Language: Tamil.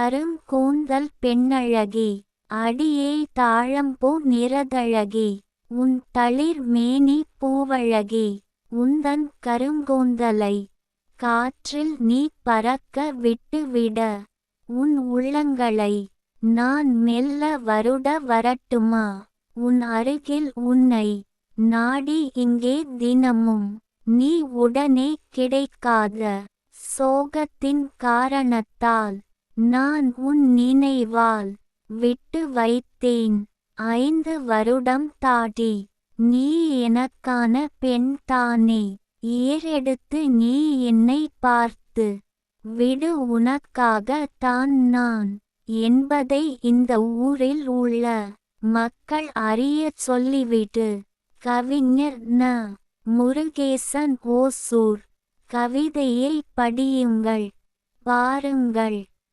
கருங்கூந்தல் பெண்ணழகி அடியே தாழம்பூ நிறதழகி உன் தளிர் மேனி பூவழகி உந்தன் கருங்கூந்தலை காற்றில் நீ பறக்க விட்டுவிட உன் உள்ளங்களை நான் மெல்ல வருட வரட்டுமா உன் அருகில் உன்னை நாடி இங்கே தினமும் நீ உடனே கிடைக்காத சோகத்தின் காரணத்தால். நான் உன் நினைவால் விட்டு வைத்தேன். ஐந்து வருடம் தாடி நீ எனக்கான பெண் தானே. ஏறெடுத்து நீ என்னை பார்த்து விடு உனக்காக தான் நான் என்பதை இந்த ஊரில் உள்ள மக்கள் அறியச் சொல்லிவிடு கவிஞர் ந. முருகேசன் ஓசூர் கவிதையை படியுங்கள் பாருங்கள்.